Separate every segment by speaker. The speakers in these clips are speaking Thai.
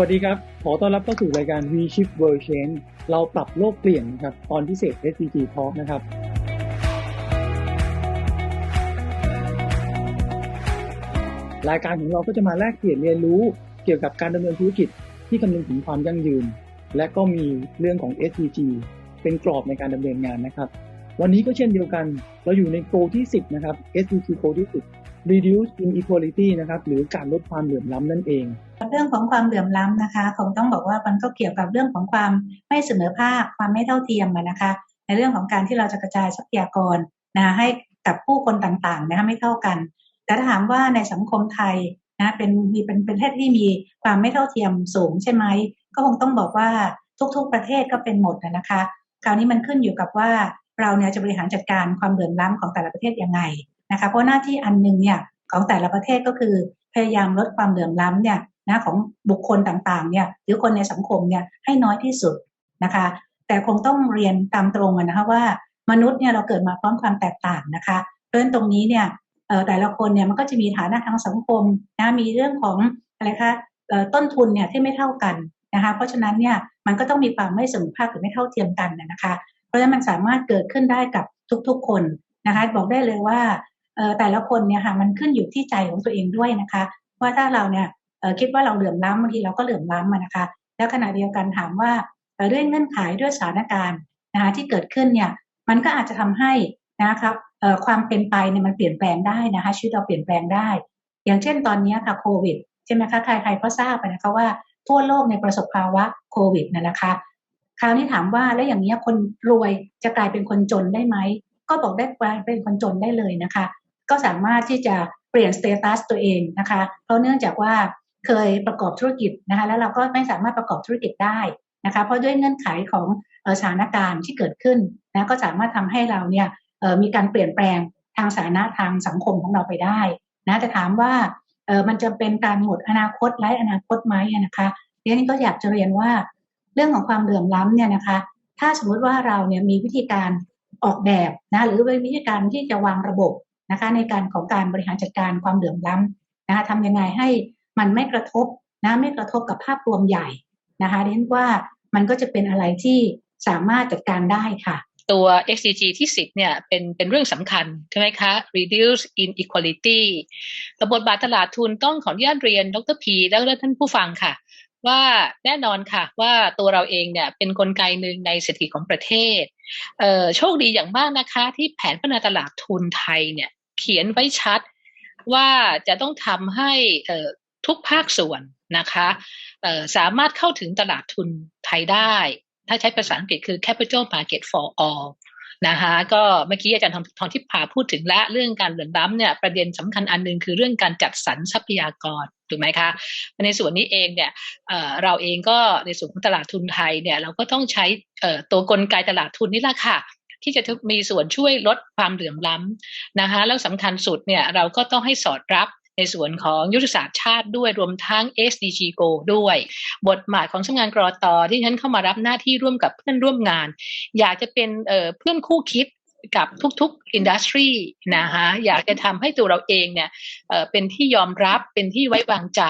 Speaker 1: วัสดีครับ ขอต้อนรับเข้าสู่รายการ V Shift World Change เราปรับโลกเปลี่ยนนะครับ ตอนพิเศษ SDG Talk นะครับ รายการของเราก็จะมาแลกเปลี่ยนเรียนรู้เกี่ยวกับการดำเนินธุรกิจที่คำนึงถึงความยั่งยืน และก็มีเรื่องของ SDG เป็นกรอบในการดำเนินงานนะครับ วันนี้ก็เช่นเดียวกัน เราอยู่ในโกที่ 10 นะครับ SDG โกที่ 10 Reduce Inequality นะครับหรือการลดความเหลื่อมล้ำนั่นเอง
Speaker 2: เรื่องของความเหลื่อมล้ำนะคะคงต้องบอกว่ามันก็เกี่ยวกับเรื่องของความไม่เสมอภาคความไม่เท่าเทียมนะคะ ในเรื่องของการที่เราจะกระจายทรัพยากรนะะให้กับผู้คนต่างๆนะคะไม่เท่ากัน แต่ถ้าถามว่าในสังคมไทยนะเป็นมีเป็นประเทศที่มีความไม่เท่าเทียมสูงใช่ไหมก็คงต้องบอกว่าทุกๆประเทศก็เป็นหมดนะนะคะ คราวนี้มันขึ้นอยู่กับว่าเราเนี่ยจะบริหารจัดการความเหลื่อมล้ำของแต่ละประเทศยังไง นะคะเพราะหน้าที่อันหนึ่งเนี่ยของแต่ละประเทศก็คือพยายามลดความเหลื่อมล้ำเนี่ยนะของบุคคลต่างๆเนี่ยหรือคนในสังคมเนี่ยให้น้อยที่สุดนะคะ แต่คงต้องเรียนตามตรงนะคะว่ามนุษย์เนี่ยเราเกิดมาพร้อมความแตกต่างนะคะเพราะฉะนั้นตรงนี้เนี่ยแต่ละคนเนี่ยมันก็จะมีฐานะทางสังคมนะมีเรื่องของอะไรคะต้นทุนเนี่ยที่ไม่เท่ากันนะคะเพราะฉะนั้นเนี่ยมันก็ต้องมีความไม่เสมอภาคหรือไม่เท่าเทียมกันนะคะ เพราะฉะนั้นมันสามารถเกิดขึ้นได้กับทุกๆคนนะคะบอกได้เลยว่า แต่ละคนเนี่ยค่ะมันขึ้นอยู่ที่ใจของตัวเองด้วยนะคะว่าถ้าเราเนี่ยคิดว่าเราเหลื่อมล้ำบางทีเราก็เหลื่อมล้ำอะนะคะ แล้วขณะเดียวกันถามว่าด้วยเงื่อนไขด้วยสถานการณ์นะคะที่เกิดขึ้นเนี่ยมันก็อาจจะทำให้นะครับความเป็นไปเนี่ยมันเปลี่ยนแปลงได้นะคะชีวิตเราเปลี่ยนแปลงได้ อย่างเช่นตอนนี้ค่ะโควิดใช่ไหมคะใครๆก็ทราบนะคะว่าทั่วโลกในประสบภาวะโควิดนะนะคะ คราวนี้ถามว่าแล้วอย่างนี้คนรวยจะกลายเป็นคนจนได้ไหมก็บอกได้กลายเป็นคนจนได้เลยนะคะ ก็สามารถที่จะเปลี่ยนสเตตัสตัวเองนะคะ เพราะเนื่องจากว่าเคยประกอบธุรกิจนะคะ แล้วเราก็ไม่สามารถประกอบธุรกิจได้นะคะ เพราะด้วยเงื่อนไขของสถานการณ์ที่เกิดขึ้นนะก็สามารถทำให้เราเนี่ยมีการเปลี่ยนแปลงทางสาธารณะทางสังคมของเราไปได้นะแต่ถามว่ามันจะเป็นการหมดอนาคตไร้อนาคตไหมนะคะเรียนก็อยากจะเรียนว่าเรื่องของความเหลื่อมล้ำเนี่ยนะคะ ถ้าสมมุติว่าเราเนี่ยมีวิธีการออกแบบนะหรือวิธีการที่จะวางระบบ นะคะในการของการบริหารจัดการความเหลื่อมล้ำนะคะทำยังไงให้มันไม่กระทบนะไม่กระทบกับภาพรวมใหญ่นะคะเรียนว่ามันก็จะเป็นอะไรที่สามารถจัดการได้ค่ะ
Speaker 3: ตัว XCG ที่ 10 เนี่ยเป็นเป็นเรื่องสำคัญใช่ไหมคะ reduce inequality แต่บทบาทตลาดทุนต้องขออนุญาตเรียนดรพีแล้วก็ท่านผู้ฟังค่ะ ว่าแน่นอนค่ะว่าตัวเราเองเนี่ยเป็นนกลไกหนึ่งในเศรษฐกิจของประเทศ โชคดีอย่างมากนะคะ ที่แผนพัฒนาตลาดทุนไทยเนี่ย เขียนไว้ชัดว่าจะต้องทำให้ทุกภาคส่วนนะคะสามารถเข้าถึงตลาดทุนไทยได้ ถ้าใช้ภาษาอังกฤษคือ capital market for all นะคะก็เมื่อกี้อาจารย์ทองทองทิพย์พาพูดถึงและเรื่องการเหลื่อมล้ำเนี่ยประเด็นสำคัญอันหนึงคือเรื่องการจัดสรรทรัพยากรถูกไหมคะในส่วนนี้เองเนี่ยเเราเองก็ในส่วนของตลาดทุนไทยเนี่ยเราก็ต้องใช้ตัวกลไกตลาดทุนนี่แหละค่ะ ที่จะมีส่วนช่วยลดความเหลื่อมล้ำนะคะแล้วสำคัญสุดเนี่ยเราก็ต้องให้สอดรับในส่วนของยุทธศาสตร์ชาติด้วยรวมทั้ง SDG Go ด้วย บทบาทของสำนักงานกรอตที่ฉันเข้ามารับหน้าที่ร่วมกับเพื่อนร่วมงาน อยากจะเป็นเเพื่อนคู่คิด กับทุกๆอินดัสทรีนะคะอยากจะทำให้ตัวเราเองเนี่ยเป็นที่ยอมรับเป็นที่ไว้วางใจ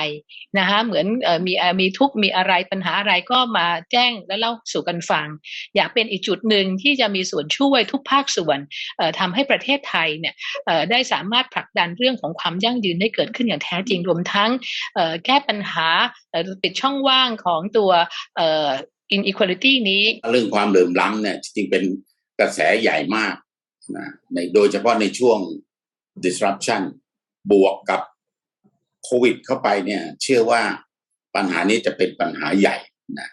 Speaker 3: นะคะเหมือนมีมีทุกมีอะไรปัญหาอะไรก็มาแจ้งและเล่าสู่กันฟัง อยากเป็นอีกจุดหนึ่งที่จะมีส่วนช่วยทุกภาคส่วนทำให้ประเทศไทยเนี่ยได้สามารถผลักดันเรื่องของความยั่งยืนได้เกิดขึ้นอย่างแท้จริงรวมทั้งแก้ปัญหาปิดช่องว่างของตัวอ่อ inequality นี้
Speaker 4: เรื่องความเหลื่อมล้ำเนี่ยจริงเป็นกระแสใหญ่มาก นะในโดยเฉพาะในช่วง disruption บวกกับโควิดเข้าไปเนี่ย เชื่อว่าปัญหานี้จะเป็นปัญหาใหญ่นะ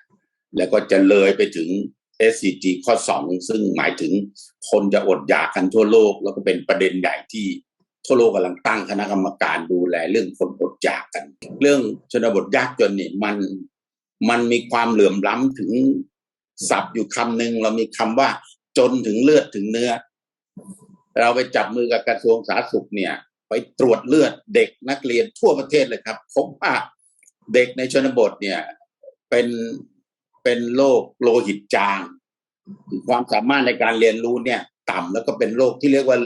Speaker 4: แล้วก็จะเลยไปถึง SCG ข้อสองซึ่งหมายถึงคนจะอดอยากกันทั่วโลก แล้วก็เป็นประเด็นใหญ่ที่ทั่วโลกกำลังตั้งคณะกรรมการดูแลเรื่องคนอดอยากกัน เรื่องชนบทยากจนเนี่ยมันมันมีความเหลื่อมล้ำถึงศัพท์อยู่คำหนึ่งเรามีคำว่าจนถึงเลือดถึงเนื้อ เราไปจับมือกับกระทรวงสาธารณสุขเนี่ย ไปตรวจเลือดเด็กนักเรียนทั่วประเทศเลยครับพบว่าเด็กในชนบทเนี่ยเป็นเป็นโรคโลหิตจางความสามารถในการเรียนรู้เนี่ย ต่ำแล้วก็เป็นโรคที่เรียกว่า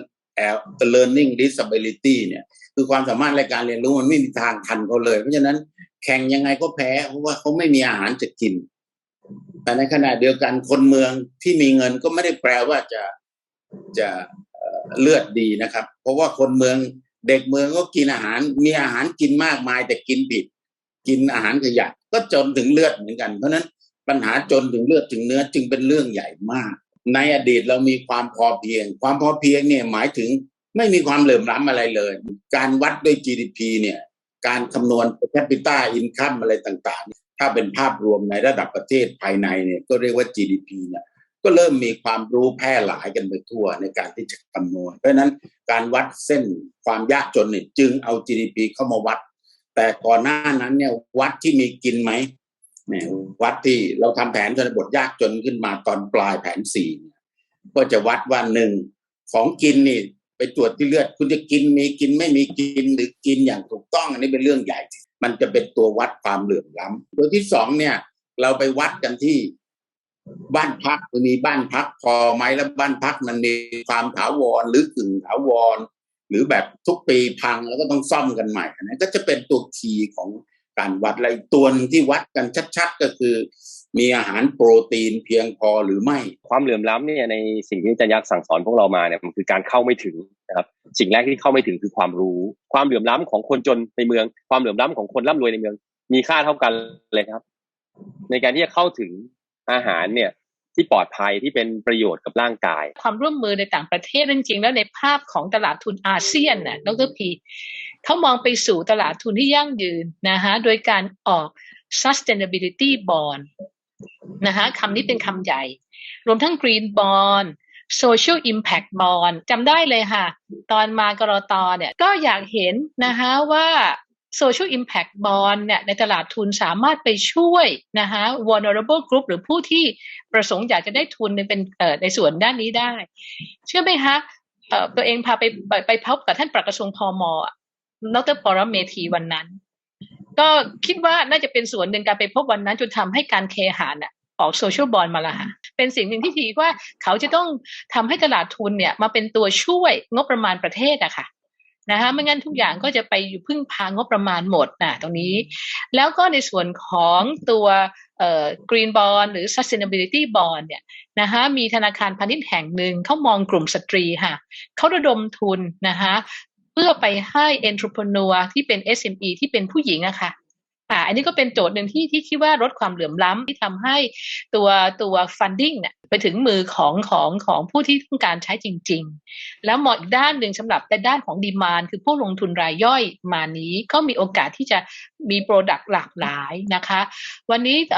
Speaker 4: learning disability เนี่ย คือความสามารถในการเรียนรู้มันไม่มีทางทันเขาเลย เพราะฉะนั้นแข่งยังไงก็แพ้เพราะว่าเขาไม่มีอาหารจะกิน แต่ในขณะเดียวกันคนเมืองที่มีเงินก็ไม่ได้แปลว่าจะจะ เลือดดีนะครับ เพราะว่าคนเมืองเด็กเมืองก็กินอาหารมีอาหารกินมากมาย แต่กินผิด กินอาหารขยะก็จนถึงเลือดเหมือนกัน เพราะฉะนั้นปัญหาจนถึงเลือดถึงเนื้อจึงเป็นเรื่องใหญ่มาก ในอดีตเรามีความพอเพียง ความพอเพียงเนี่ยหมายถึงไม่มีความเหลื่อมล้ำอะไรเลย การวัดด้วย GDP เนี่ยการคำนวณ per capita income อะไรต่างๆ ถ้าเป็นภาพรวมในระดับประเทศภายในเนี่ยก็เรียกว่า GDP เนี่ย ก็เริ่มมีความรู้แพร่หลายกันไปทั่วในการที่จะคำนวณ เพราะนั้นการวัดเส้นความยากจนเนี่ยจึงเอา GDP เข้ามาวัด แต่ก่อนหน้านั้นเนี่ยวัดที่มีกินไหมเนี่ยวัดที่เราทำแผนชนบทยากจนขึ้นมาตอนปลายแผนสี่ก็จะวัดว่าหนึ่งของกินนี่ไปตรวจที่เลือด คุณจะกินมีกินไม่มีกินหรือกินอย่างถูกต้อง อันนี้เป็นเรื่องใหญ่ มันจะเป็นตัววัดความเหลื่อมล้ำตัวที่สองเนี่ยเราไปวัดกันที่ บ้านพักมีบ้านพักพอไหมแล้วบ้านพักมันมีความถาวรหรือกึ่งถาวร หรือแบบทุกปีพังแล้วก็ต้องซ่อมกันใหม่อันนั้ก็จะเป็นตัวคีย์ของการวัดอะไรตัวที่วัดกันชัด ๆ ก็คือ มีอาหารโปรตีนเพียงพอหรือไม่
Speaker 5: ความเหลื่อมล้ำเนี่ยในสิ่งที่อาจารย์ยักษ์สั่งสอนพวกเรามาเนี่ยมันคือการเข้าไม่ถึงนะครับสิ่งแรกที่เข้าไม่ถึงคือความรู้ ความเหลื่อมล้ำของคนจนในเมือง ความเหลื่อมล้ำของคนร่ำรวยในเมือง มีค่าเท่ากันเลยครับ ในการที่จะเข้าถึง อาหารเนี่ยที่ปลอดภัยที่เป็นประโยชน์กับร่างกาย
Speaker 3: ความร่วมมือในต่างประเทศจริงๆแล้วในภาพของตลาดทุนอาเซียนน่ะดรพีเขามองไปสู่ตลาดทุนที่ยั่งยืนนะคะโดยการออก sustainability bond นะคะคำนี้เป็นคำใหญ่ รวมทั้ง green bond social impact bond จำได้เลยค่ะ ตอนมากรอตเนี่ยก็อยากเห็นนะคะว่า social impact bond เนี่ยในตลาดทุนสามารถไปช่วยนะคะ vulnerable group หรือผู้ที่ประสงค์อยากจะได้ทุนในเป็นในส่วนด้านนี้ได้ เชื่อไหมคะตัวเองพาไปไปพบกับท่านปลัดกระทรวงพมอะดรปรเมธีวันนั้น ก็คิดว่าน่าจะเป็นส่วนหนึ่งการไปพบวันนั้นจนทำให้การเคหาน่ะออกโซเชียลบอลมาละค่ะเป็นสิ่งหนึ่งที่ทีว่าเขาจะต้องทำให้ตลาดทุนเนี่ยมาเป็นตัวช่วยงบประมาณประเทศอะค่ะ นะคะไม่งั้นทุกอย่างก็จะไปอยู่พึ่งพางบประมาณหมดนะตรงนี้ แล้วก็ในส่วนของตัวเอ่อ green bond หรือ sustainability bond เนี่ยนะคะมีธนาคารพาณิชย์แห่งหนึ่งเขามองกลุ่มสตรีค่ะเขาระดมทุนนะคะเพื่อไปให้ entrepreneur ที่เป็น SME ที่เป็นผู้หญิงอะค่ะอ่าอันนี้ก็เป็นโจทย์หนึ่งที่ที่คิดว่าลดความเหลื่อมล้ำที่ทำให้ตัวตัว funding เนี่ย ไปถึงมือของของของผู้ที่ต้องการใช้จริง ๆ แล้วมองอีกด้านหนึ่งสำหรับในด้านของดีมานคือผู้ลงทุนรายย่อยมานี้ก็มีโอกาสที่จะมีโปรดักต์หลากหลายนะคะ วันนี้เ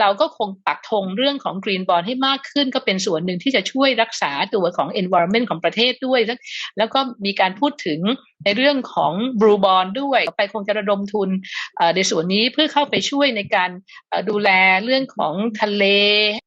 Speaker 3: เราก็คงปักธงเรื่องของ Green Bond ให้มากขึ้นก็เป็นส่วนหนึ่งที่จะช่วยรักษาตัวของ environment ของประเทศด้วย แล้วก็มีการพูดถึงในเรื่องของ Blue Bond ด้วยไปคงจะระดมทุนในส่วนนี้เพื่อเข้าไปช่วยในการดูแลเรื่องของทะเล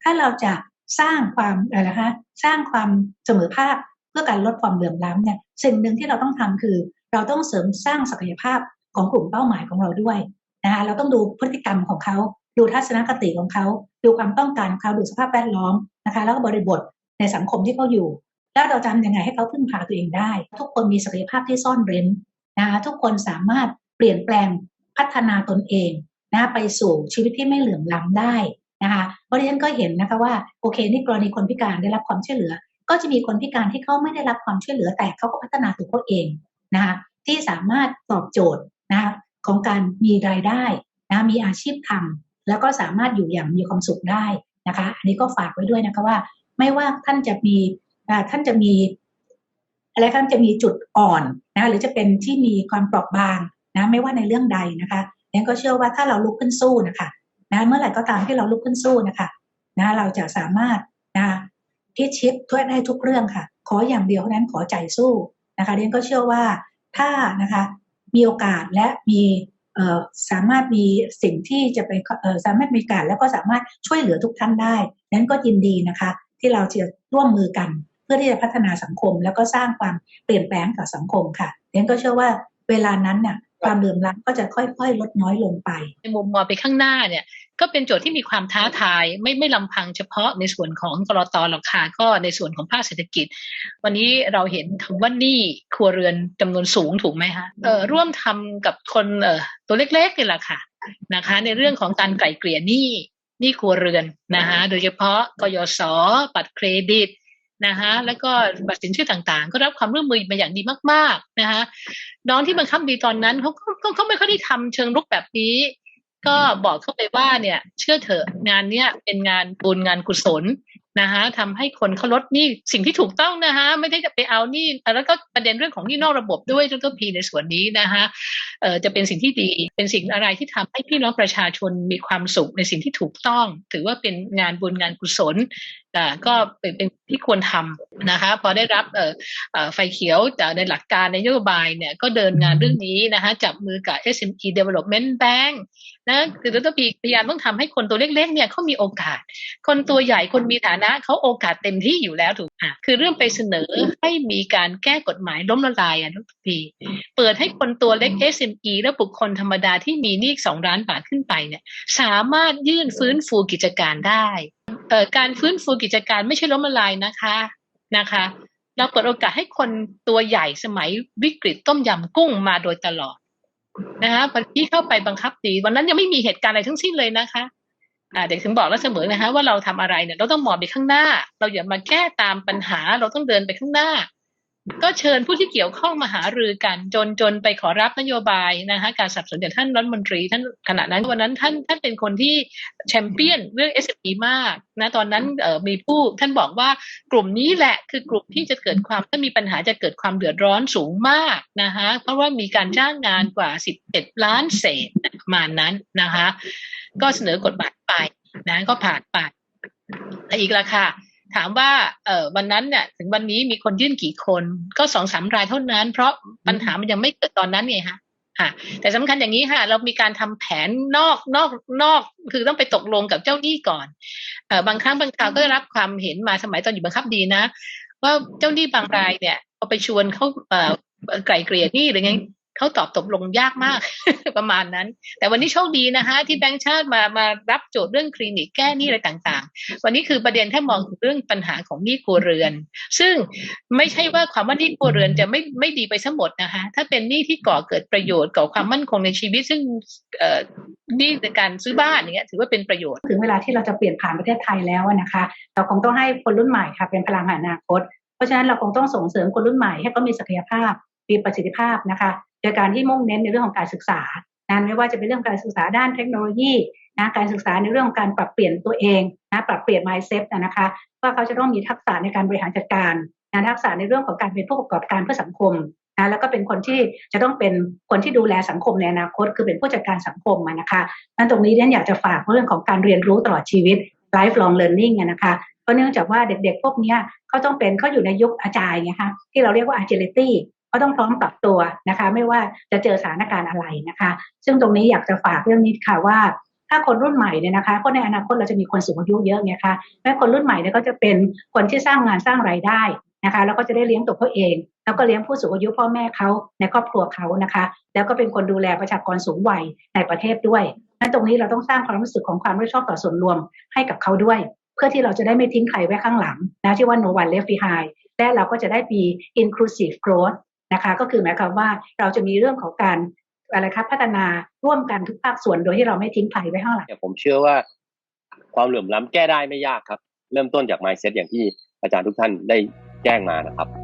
Speaker 2: ถ้าเราจะ สร้างความอะไรนะคะสร้างความเสมอภาคเพื่อการลดความเหลื่อมล้ำเนี่ยสิ่งหนึ่งที่เราต้องทำคือ เราต้องเสริมสร้างศักยภาพของกลุ่มเป้าหมายของเราด้วยนะคะเราต้องดูพฤติกรรมของเขาดูทัศนคติของเขา ดูความต้องการของเขาดูสภาพแวดล้อมนะคะ แล้วก็บริบทในสังคมที่เขาอยู่ แล้วเราจะทำยังไงให้เขาพึ่งพาตัวเองได้ ทุกคนมีศักยภาพที่ซ่อนเร้นนะคะทุกคนสามารถเปลี่ยนแปลงพัฒนาตนเองนะไปสู่ชีวิตที่ไม่เหลื่อมล้ำได้ ราะฉะนั้นก็เห็นนะคะว่าโอเคนี่กรณีคนพิการได้รับความช่วยเหลือ ก็จะมีคนพิการที่เขาไม่ได้รับความช่วยเหลือแต่เขาก็พัฒนาตัวเขาเองนะคะที่สามารถตอบโจทย์นะคะของการมีรายได้นะมีอาชีพทำแล้วก็สามารถอยู่อย่างมีความสุขได้นะคะอันนี้ก็ฝากไว้ด้วยนะคะว่า ไม่ว่าท่านจะมีท่านจะมีอะไรท่านจะมีจุดอ่อนนะหรือจะเป็นที่มีความเปราะบางนะไม่ว่าในเรื่องใดนะคะยังก็เชื่อว่าถ้าเราลุกขึ้นสู้นะคะ นะเมื่อไหร่ก็ตามที่เราลุกขึ้นสู้นะคะนะเราจะสามารถนะพิชิตทั่วได้ทุกเรื่องค่ะ ขออย่างเดียวเท่านั้นขอใจสู้นะคะเรียนก็เชื่อว่าถ้านะคะมีโอกาสและมีเอ่อสามารถมีสิ่งที่จะไปเอ่อสามารถมีการแล้วก็สามารถช่วยเหลือทุกท่านได้ นั้นก็ยินดีนะคะ ที่เราจะร่วมมือกัน เพื่อที่จะพัฒนาสังคม แล้วก็สร้างความเปลี่ยนแปลงต่อสังคมค่ะเรียนก็เชื่อว่าเวลานั้นเนี่ย ความเหลื่อมล้ำก็จะค่อยๆ ลดน้อยลงไป
Speaker 3: ในมุมมองไปข้างหน้าเนี่ย ก็เป็นโจทย์ที่มีความท้าทายไม่ไม่ลำพังเฉพาะในส่วนของกรอตหรอกค่ะก็ในส่วนของภาคเศรษฐกิจ วันนี้เราเห็นคำว่านี้ครัวเรือนจำนวนสูงถูกไหมคะเอ่อร่วมทำกับคนเอ่อตัวเล็กๆนี่แหละค่ะนะคะ ในเรื่องของการไกล่เกลี่ยหนี้หนี้ครัวเรือนนะคะโดยเฉพาะกยศบัตรเครดิต นะคะแล้วก็บัตรสินเชื่อต่างๆ ก็รับความร่วมมือมาอย่างดีมากๆนะคะน้องที่บังคับดีตอนนั้นเขาก็เขาไม่ค่อยได้ทำเชิงรุกแบบนี้ ก็บอกเข้าไปว่าเนี่ย เชื่อเถอะงานเนี้ยเป็นงานบุญงานกุศล นะคะทำให้คนเขาลดหนี้สิ่งที่ถูกต้องนะคะไม่ได้จะไปเอาหนี้แล้วก็ประเด็นเรื่องของหนี้นอกระบบด้วยดรพีในส่วนนี้นะคะเอ่อจะเป็นสิ่งที่ดีเป็นสิ่งอะไรที่ทำให้พี่น้องประชาชนมีความสุขในสิ่งที่ถูกต้อง ถือว่าเป็นงานบุญงานกุศลอ่าก็เป็นเป็นที่ควรทำนะคะ พอได้รับเอ่อเอ่อไฟเขียวจากในหลักการในนโยบายเนี่ยก็เดินงานเรื่องนี้นะคะจับมือกับ SME Development Bank นะคือดรพีพยายามต้องทำให้คนตัวเล็กๆเนี่ยเขามีโอกาส คนตัวใหญ่คนมีฐานะเขาโอกาสเต็มที่อยู่แล้วถูกอะคือเรื่องไปเสนอให้มีการแก้กฎหมายล้มละลายอะดรพีเปิดให้คนตัวเล็ก SME และบุคคลธรรมดาที่มีหนี้สองล้านบาทขึ้นไปเนี่ยสามารถยื่นฟื้นฟูกิจการได้เอ่อการฟื้นฟูกิจการไม่ใช่ล้มละลายนะคะนะคะเราเปิดโอกาสให้คนตัวใหญ่สมัยวิกฤตต้มยำกุ้งมาโดยตลอดนะคะพอที่เข้าไปบังคับดีวันนั้นยังไม่มีเหตุการณ์อะไรทั้งสิ้นเลยนะคะอ่า เด็กถึงบอกแล้วเสมอนะคะว่าเราทำอะไรเนี่ยเราต้องมองไปข้างหน้า เราอย่ามาแก้ตามปัญหาเราต้องเดินไปข้างหน้า ก็เชิญผู้ที่เกี่ยวข้องมาหารือกันจนจนไปขอรับนโยบายนะคะการสนับสนุนจากท่านรัฐมนตรีท่านขณะนั้นวันนั้นท่านท่านเป็นคนที่แชมเปี้ยนเรื่อง s อ p มากนะตอนนั้นเออมีผู้ท่านบอกว่ากลุ่มนี้แหละคือกลุ่มที่จะเกิดความถ้ามีปัญหาจะเกิดความเดือดร้อนสูงมากนะคะเพราะว่ามีการจ้างงานกว่า11ล้านเศษประมาณนั้นนะคะก็เสนอกฎหมายไปนะก็ผ่านไปแต่อีกละค่ะ ถามว่าเออวันนั้นเนี่ยถึงวันนี้มีคนยื่นกี่คนก็สองสามรายเท่านั้น เพราะปัญหามันยังไม่เกิดตอนนั้นไงฮะค่ะ แต่สำคัญอย่างนี้ค่ะ เรามีการทำแผนนอกนอกนอก คือต้องไปตกลงกับเจ้าหนี้ก่อนเออบางครั้งบางคราวก็ได้รับความเห็นมาสมัยตอนอยู่บังคับดีนะ ว่าเจ้าหนี้บางรายเนี่ยพอไปชวนเขาเอ่อไกลเกลี่ยหนี้หรือไง เขาตอบตกลงยากมากประมาณนั้น แต่วันนี้โชคดีนะคะที่แบงก์ชาติมามารับโจทย์เรื่องคลินิกแก้หนี้อะไรต่างๆ วันนี้คือประเด็นแค่มองถึงเรื่องปัญหาของหนี้ครัวเรือน ซึ่งไม่ใช่ว่าความว่าหนี้ครัวเรือนจะไม่ไม่ดีไปทั้งหมดนะคะ ถ้าเป็นหนี้ที่ก่อเกิดประโยชน์ก่อความมั่นคงในชีวิต ซึ่งเอ่อหนี้ในการซื้อบ้านอย่างเงี้ยถือว่าเป็นประโยชน์
Speaker 2: ถึงเวลาที่เราจะเปลี่ยนผ่านประเทศไทยแล้วอะนะคะเราคงต้องให้คนรุ่นใหม่ค่ะเป็นพลังแห่งอนาคต เพราะฉะนั้นเราคงต้องส่งเสริมคนรุ่นใหม่ให้เขามีศักยภาพมีประสิทธิภาพนะคะ โดยการที่มุ่งเน้นในเรื่องของการศึกษานะไม่ว่าจะเป็นเรื่องการศึกษาด้านเทคโนโลยีนะการศึกษาในเรื่องของการปรับเปลี่ยนตัวเองนะปรับเปลี่ยน mindset นะคะว่าเขาจะต้องมีทักษะในการบริหารจัดการนะทักษะในเรื่องของการเป็นผู้ประกอบการเพื่อสังคมนะแล้วก็เป็นคนที่จะต้องเป็นคนที่ดูแลสังคมในอนาคต คือเป็นผู้จัดการสังคมนะคะนั่นตรงนี้เนี่ยอยากจะฝากเรื่องของการเรียนรู้ตลอดชีวิต lifelong learning นะคะเพราะเนื่องจากว่าเด็กๆ พวกนี้เขาต้องเป็นเขาอยู่ในยุคอาจายไงคะที่เราเรียกว่า agility เขาต้องพร้อมปรับตัวนะคะ ไม่ว่าจะเจอสถานการณ์อะไรนะคะ ซึ่งตรงนี้อยากจะฝากเรื่องนี้ค่ะว่าถ้าคนรุ่นใหม่เนี่ยนะคะเพราะในอนาคตเราจะมีคนสูงอายุเยอะไงคะแม้คนรุ่นใหม่เนี่ยก็จะเป็นคนที่สร้างงานสร้างรายได้นะคะ แล้วก็จะได้เลี้ยงตัวเขาเอง แล้วก็เลี้ยงผู้สูงอายุพ่อแม่เขาในครอบครัวเขานะคะ แล้วก็เป็นคนดูแลประชากรสูงวัยในประเทศด้วยนั้นตรงนี้เราต้องสร้างความรู้สึกของความรับผิดชอบต่อส่วนรวมให้กับเขาด้วย เพื่อที่เราจะได้ไม่ทิ้งใครไว้ข้างหลังนะที่ว่า no one left behind และเราก็จะได้มี inclusive growth นะคะ ก็คือหมายความว่าเราจะมีเรื่องของการอะไรครับพัฒนาร่วมกันทุกภาคส่วนโดยที่เราไม่ทิ้งใครไว้ข้างหลัง
Speaker 5: ผมเชื่อว่า ความเหลื่อมล้ำแก้ได้ไม่ยากครับ เริ่มต้นจาก mindset อย่างที่อาจารย์ทุกท่านได้แจ้งมานะครับ